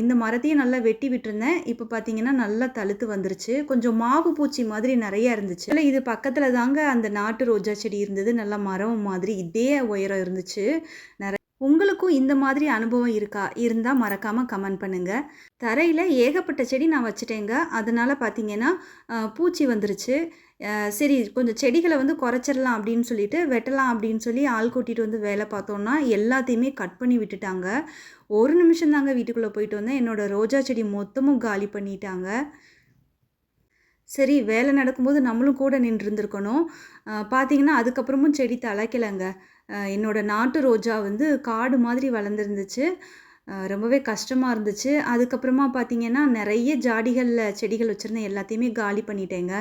இந்த மரத்தையும் நல்லா வெட்டி விட்டுருந்தேன். இப்போ பார்த்தீங்கன்னா நல்லா தழுத்து வந்துருச்சு. கொஞ்சம் மாவு பூச்சி மாதிரி நிறைய இருந்துச்சு. இல்லை இது பக்கத்தில் தாங்க அந்த நாட்டு ரோஜா செடி இருந்தது. நல்லா மரம் மாதிரி இதே உயரம் இருந்துச்சு. நிறைய உங்களுக்கும் இந்த மாதிரி அனுபவம் இருக்கா? இருந்தால் மறக்காமல் கமெண்ட் பண்ணுங்கள் தரையில் ஏகப்பட்ட செடி நான் வச்சுட்டேங்க. அதனால் பார்த்தீங்கன்னா பூச்சி வந்துருச்சு. சரி கொஞ்சம் செடிகளை வந்து குறைச்சிடலாம் அப்படின்னு சொல்லிட்டு வெட்டலாம் அப்படின்னு சொல்லி ஆள் கூட்டிகிட்டு வந்து வேலை பார்த்தோன்னா எல்லாத்தையுமே கட் பண்ணி விட்டுட்டாங்க. ஒரு நிமிஷம் தாங்க வீட்டுக்குள்ளே போயிட்டு வந்தேன். என்னோடய ரோஜா செடி மொத்தமும் காலி பண்ணிட்டாங்க. சரி வேலை நடக்கும்போது நம்மளும் கூட நின்றுருந்துருக்கணும். பார்த்தீங்கன்னா அதுக்கப்புறமும் செடி தலைக்கலைங்க என்னோடய நாட்டு ரோஜா வந்து காடு மாதிரி வளர்ந்துருந்துச்சு. ரொம்பவே கஷ்டமாக இருந்துச்சு. அதுக்கப்புறமா பார்த்தீங்கன்னா நிறைய ஜாடிகளில் செடிகள் வச்சுருந்தேன். எல்லாத்தையுமே காலி பண்ணிட்டேங்க.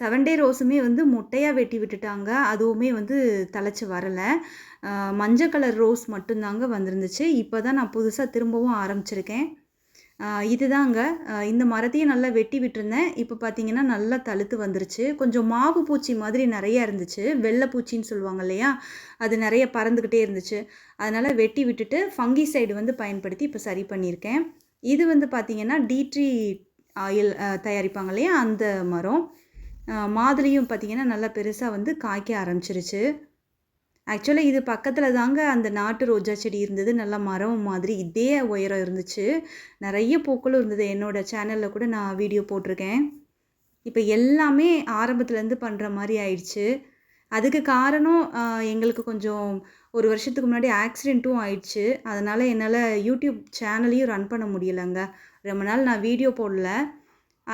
செவன் டே ரோஸுமே வந்து முட்டையாக வெட்டி விட்டுட்டாங்க. அதுவுமே வந்து தழைச்சி வரலை. மஞ்சள் கலர் ரோஸ் மட்டும்தாங்க வந்திருந்துச்சு. இப்போ தான் நான் புதுசாக திரும்பவும் ஆரம்பிச்சிருக்கேன். இதுதாங்க. இந்த மரத்தையும் நல்லா வெட்டி விட்டுருந்தேன். இப்போ பார்த்தீங்கன்னா நல்லா தழுத்து வந்துருச்சு. கொஞ்சம் மாவு பூச்சி மாதிரி நிறைய இருந்துச்சு. வெள்ளை பூச்சின்னு சொல்லுவாங்க இல்லையா? அது நிறைய பறந்துக்கிட்டே இருந்துச்சு. அதனால் வெட்டி விட்டுட்டு ஃபங்கி சைடு வந்து பயன்படுத்தி இப்போ சரி பண்ணியிருக்கேன். இது வந்து பார்த்திங்கன்னா டீட்ரி ஆயில் தயாரிப்பாங்க இல்லையா? அந்த மரம். மாதுளையும் பார்த்தீங்கன்னா நல்லா பெருசாக வந்து காய்க்க ஆரம்பிச்சிருச்சு. ஆக்சுவலாக இது பக்கத்தில் தாங்க அந்த நாட்டு ரோஜா செடி இருந்தது. நல்லா மரம் மாதிரி இதே உயரம் இருந்துச்சு. நிறைய பூக்களும் இருந்தது. என்னோட சேனலில் கூட நான் வீடியோ போட்டிருக்கேன். இப்போ எல்லாமே ஆரம்பத்துலேருந்து பண்ணுற மாதிரி ஆயிடுச்சு. அதுக்கு காரணம் எங்களுக்கு கொஞ்சம் ஒரு வருஷத்துக்கு முன்னாடி ஆக்சிடெண்ட்டும் ஆயிடுச்சு. அதனால் என்னால் யூடியூப் சேனலையும் ரன் பண்ண முடியலைங்க. ரொம்ப நாள் நான் வீடியோ போடல.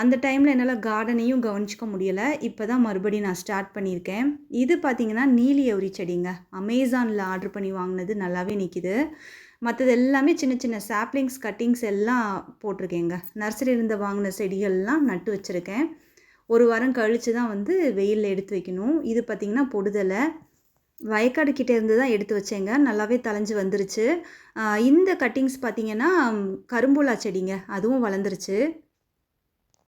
அந்த டைமில் என்னால் கார்டனையும் கவனிச்சிக்க முடியலை. இப்போ தான் மறுபடியும் நான் ஸ்டார்ட் பண்ணியிருக்கேன். இது பார்த்தீங்கன்னா நீலியவுரி செடிங்க. அமேசானில் ஆர்டர் பண்ணி வாங்கினது நல்லாவே நிற்கிது மற்றது எல்லாமே சின்ன சின்ன சாப்ளிங்ஸ் கட்டிங்ஸ் எல்லாம் போட்டிருக்கேங்க. நர்சரியிலேருந்து வாங்கின செடிகள்லாம் நட்டு வச்சுருக்கேன். ஒரு வாரம் கழித்து தான் வந்து வெயிலில் எடுத்து வைக்கணும். இது பார்த்திங்கன்னா பொடுதலை. வயக்காடு கிட்டேருந்து தான் எடுத்து வச்சேங்க. நல்லாவே தலைஞ்சு வந்துருச்சு. இந்த கட்டிங்ஸ் பார்த்தீங்கன்னா கரும்புலா செடிங்க. அதுவும் வளர்ந்துருச்சு.